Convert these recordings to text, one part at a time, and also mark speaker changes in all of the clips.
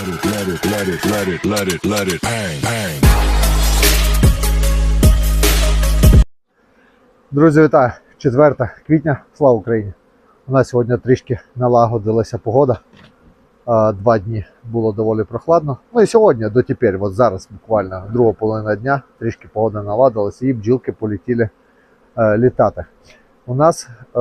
Speaker 1: let it, let it, let it, let it, let it bang, bang.
Speaker 2: Друзі, вітаю! 4 квітня, слава Україні! У нас сьогодні трішки налагодилася погода. Два дні було доволі прохладно. Ну і сьогодні дотепер, от зараз буквально друга половина дня, трішки погода наладилася і бджілки полетіли е, літати. У нас е,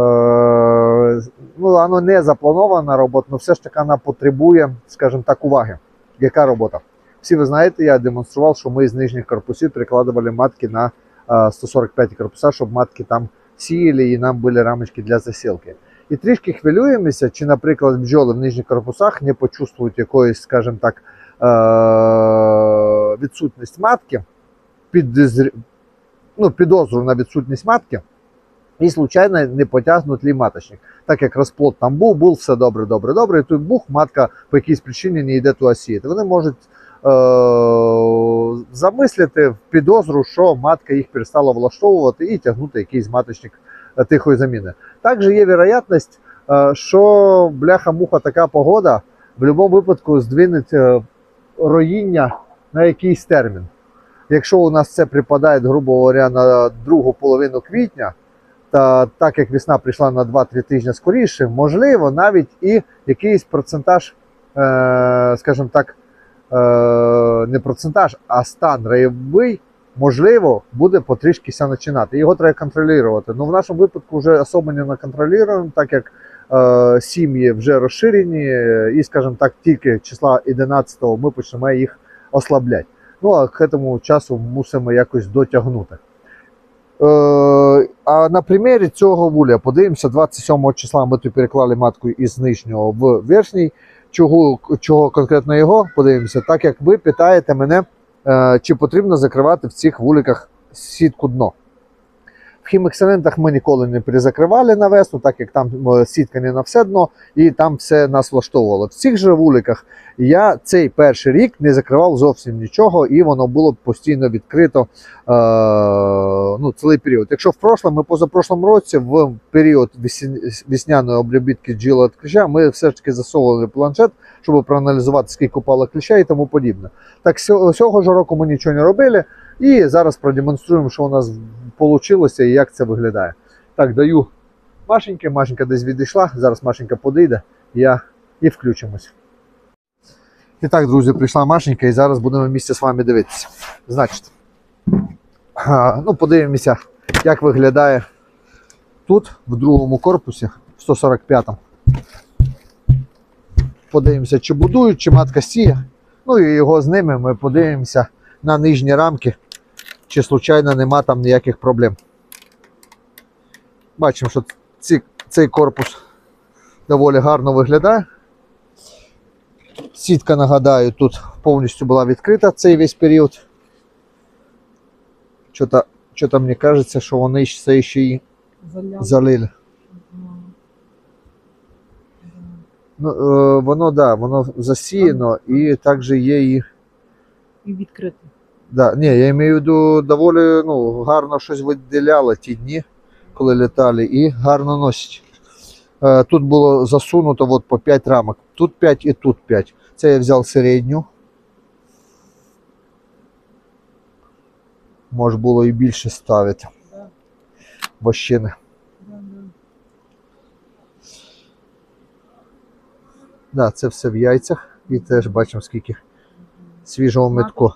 Speaker 2: ну, воно не запланована робота, але все ж таки вона потребує, скажімо так, уваги. Яка робота? Всі ви знаєте, я демонстрував, що ми з нижніх корпусів прикладували матки на е, 145 корпуса, щоб матки там сіяли і нам були рамочки для засілки. І трішки хвилюємося, чи, наприклад, бджоли в нижніх корпусах не почувствують якоїсь, скажімо так, е- відсутність матки, підозр... ну, підозру на відсутність матки, і, случайно, не потягнуть лі маточник. Так як розплод там був, був все добре, добре, добре, і тут бух, матка по якійсь причині не йде туди сіяти. Вони можуть е- замислити в підозру, що матка їх перестала влаштовувати і тягнути якийсь маточник е, тихої заміни. Також є вероятність, е, що бляха-муха така погода в будь-якому випадку здвинуть е, роїння на якийсь термін. Якщо у нас це припадає, грубо говоря, на другу половину квітня, та так як весна прийшла на 2-3 тижні скоріше, можливо, навіть і якийсь процентаж, е, скажімо так, е, не процентаж, а стан райовий, можливо, буде потрішкися починати. Його треба контролювати. Ну в нашому випадку вже особо не контролюємо, так як е, сім'ї вже розширені, і, скажімо так, тільки числа 11-го ми почнемо їх ослабляти. Ну а к цьому часу мусимо якось дотягнути. Е, а на примірі цього вуля подивимося, 27 числа ми тут переклали матку із нижнього в верхній. Чого, чого конкретно його подивимося, так як ви питаєте мене, е, чи потрібно закривати в цих вуликах сітку дно. В хімексцементах ми ніколи не перезакривали на весну, так як там е, сітка не на все дно, і там все нас влаштовувало. В цих же вуликах я цей перший рік не закривав зовсім нічого, і воно було постійно відкрито е, ну, цілий період. Якщо в прошлому, ми позапрошлому році, в період весняної обробітки джіла від кліща, ми все ж таки засовували планшет, щоб проаналізувати, скільки упало кліща і тому подібне. Так цього ж року ми нічого не робили, і зараз продемонструємо, що у нас вийшло і як це виглядає. Так, даю Машеньки, Машенька десь відійшла, зараз Машенька подійде, я і включимось. І так, друзі, прийшла Машенька, і зараз будемо місце з вами дивитися. Значить, ну, подивимося, як виглядає тут, в другому корпусі, в 145-му. Подивимося, чи будують, чи матка сіє. Ну і його з ними ми подивимося на нижні рамки, чи случайно нема там ніяких проблем. Бачимо, що ці, цей корпус доволі гарно виглядає. Сітка, нагадаю, тут повністю була відкрита цей весь період. Що-то, мені кажеться, що вони це ще
Speaker 3: Заляв.
Speaker 2: залили. Ну, е, воно, да, воно засіяно і також є і.
Speaker 3: І відкрито.
Speaker 2: Да, ні, я маю в виду доволі ну, гарно щось виділяло ті дні, коли літали, і гарно носить. Е, тут було засунуто от по 5 рамок. Тут 5 і тут 5. Це я взяв середню. Може було і більше ставити. Вощини.
Speaker 3: Да,
Speaker 2: це все в яйцях. І теж бачимо, скільки свіжого метку.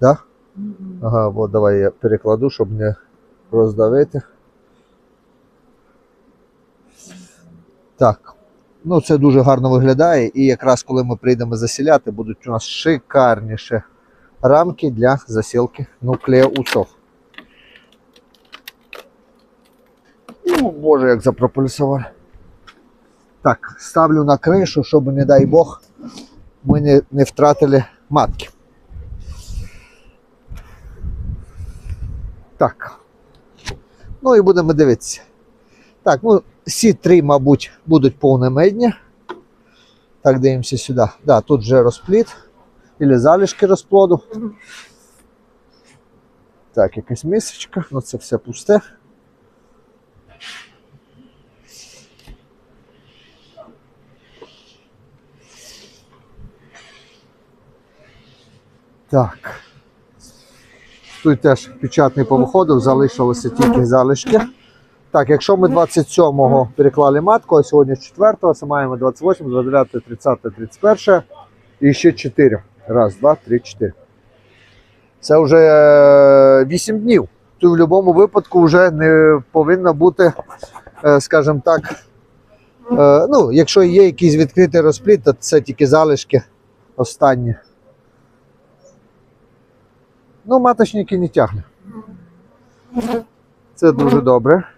Speaker 2: Да? Ага, от давай я перекладу, щоб не роздавити. Так. Ну, це дуже гарно виглядає. І якраз коли ми прийдемо засіляти, будуть у нас шикарніші рамки для засілки нуклеусов. Ну, боже, як запрополісували. Так, ставлю на кришу, щоб, не дай Бог, ми не, не втратили матки. Так. Ну і будемо дивитися. Так, ну, всі три, мабуть, будуть повномедні. Так, дивимося сюди. Да, тут вже розпліт. Ілі залишки розплоду. Так, якась мисочка, ну це все пусте. Так. Тут теж печатний повиходив, залишилися тільки залишки. Так, якщо ми 27-го переклали матку, а сьогодні 4-го, це маємо 28, 29, 30, 31 і ще 4. Раз, два, три, чотири. Це вже е, 8 днів. То в будь-якому випадку вже не повинно бути, е, скажімо так, е, ну, якщо є якийсь відкритий розпліт, то це тільки залишки останні. Ну, маточники не тягне. Це дуже добре.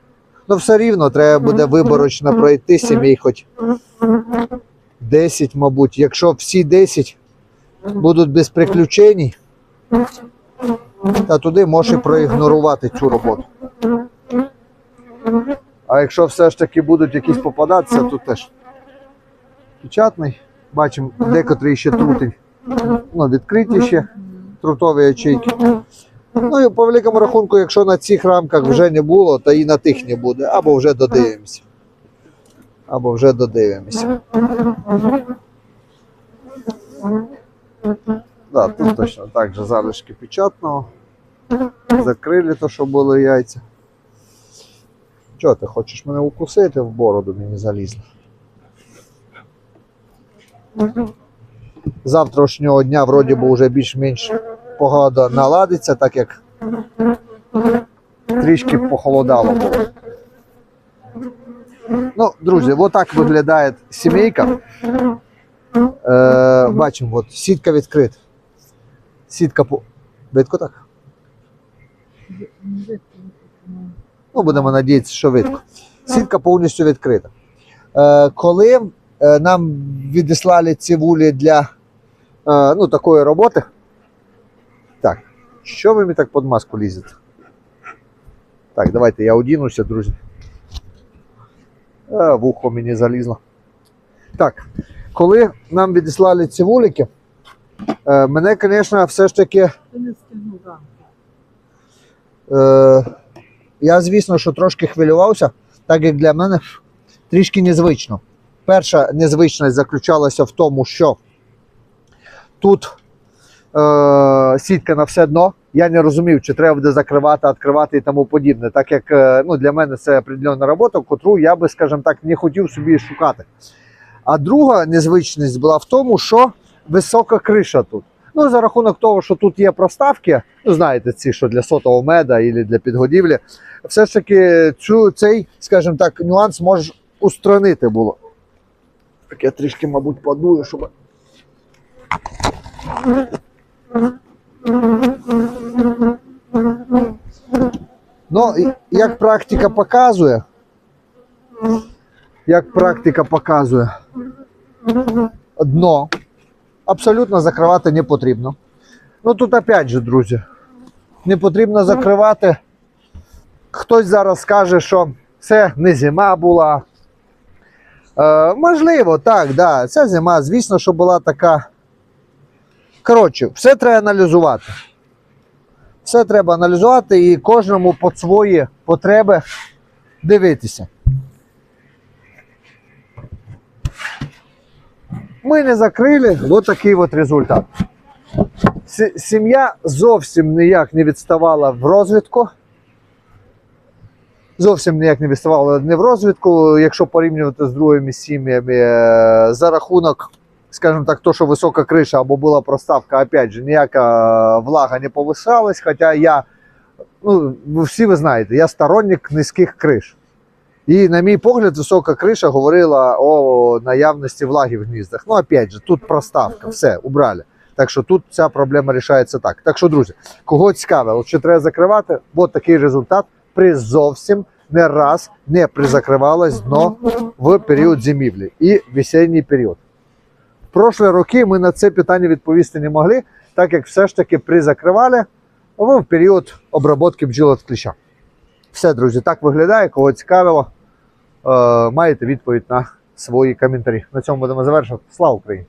Speaker 2: Ну, все рівно треба буде виборочно пройти сімей хоч 10, мабуть. Якщо всі 10 будуть без приключень, та туди може проігнорувати цю роботу. А якщо все ж таки будуть якісь попадатися, то теж печатний. Бачимо, декотрі ще трутень. Ну, відкриті ще трутові ячейки. Ну і по великому рахунку, якщо на цих рамках вже не було, то і на тих не буде. Або вже додивимося. Або вже додивимося. Да, тут точно так же залишки печатного. Закрили то, що були яйця. Чого ти хочеш мене укусити в бороду мені залізло? Завтрашнього дня вроді би вже більш-менш погода наладиться, так як трішки похолодало було. Ну, друзі, отак виглядає сімейка. Е, бачимо, от сітка відкрита. Сітка по. Видко так? Ну, будемо надіятися, що видко. Сітка повністю відкрита. Е, коли е, нам відіслали ці вулі для е, ну, такої роботи. Що ви мені так під маску лізете? Так, давайте я одінуся, друзі. Е, вухо мені залізло. Так, коли нам відіслали ці вулики, е, мене, звісно, все ж таки. Е, я, звісно, що трошки хвилювався, так як для мене трішки незвично. Перша незвичність заключалася в тому, що тут е, сітка на все дно. Я не розумів, чи треба буде закривати, відкривати і тому подібне. Так як е, ну, для мене це определенна робота, котру я би, скажімо так, не хотів собі шукати. А друга незвичність була в тому, що висока криша тут. Ну, за рахунок того, що тут є проставки, ну знаєте, ці, що для сотового меда і для підгодівлі, все ж таки цю, цей, скажімо так, нюанс може устранити було. Так я трішки, мабуть, подую, щоб. Ну, як практика показує, як практика показує, дно абсолютно закривати не потрібно. Ну тут опять же, друзі, не потрібно закривати. Хтось зараз скаже, що це не зима була. Е, можливо, так, да, ця зима, звісно, що була така. Коротше, все треба аналізувати. Все треба аналізувати і кожному під свої потреби дивитися. Ми не закрили, от такий от результат. Сім'я зовсім ніяк не відставала в розвитку. Зовсім ніяк не відставала не в розвитку, якщо порівнювати з другими сім'ями е, за рахунок, скажімо так, то, що висока криша або була проставка, опять же, ніяка влага не повишалась. Хоча я, ну, всі ви знаєте, я сторонник низьких криш. І, на мій погляд, висока криша говорила о наявності влаги в гніздах. Ну, опять же, тут проставка, все, убрали. Так що тут ця проблема рішається так. Так що, друзі, кого цікавило, що треба закривати, от такий результат при зовсім не раз не призакривалось дно в період зимівлі і весенній період. Прошлі роки ми на це питання відповісти не могли, так як все ж таки призакривали в період обробки бджіл від кліща. Все, друзі, так виглядає. Кого цікавило, е, маєте відповідь на свої коментарі. На цьому будемо завершувати. Слава Україні!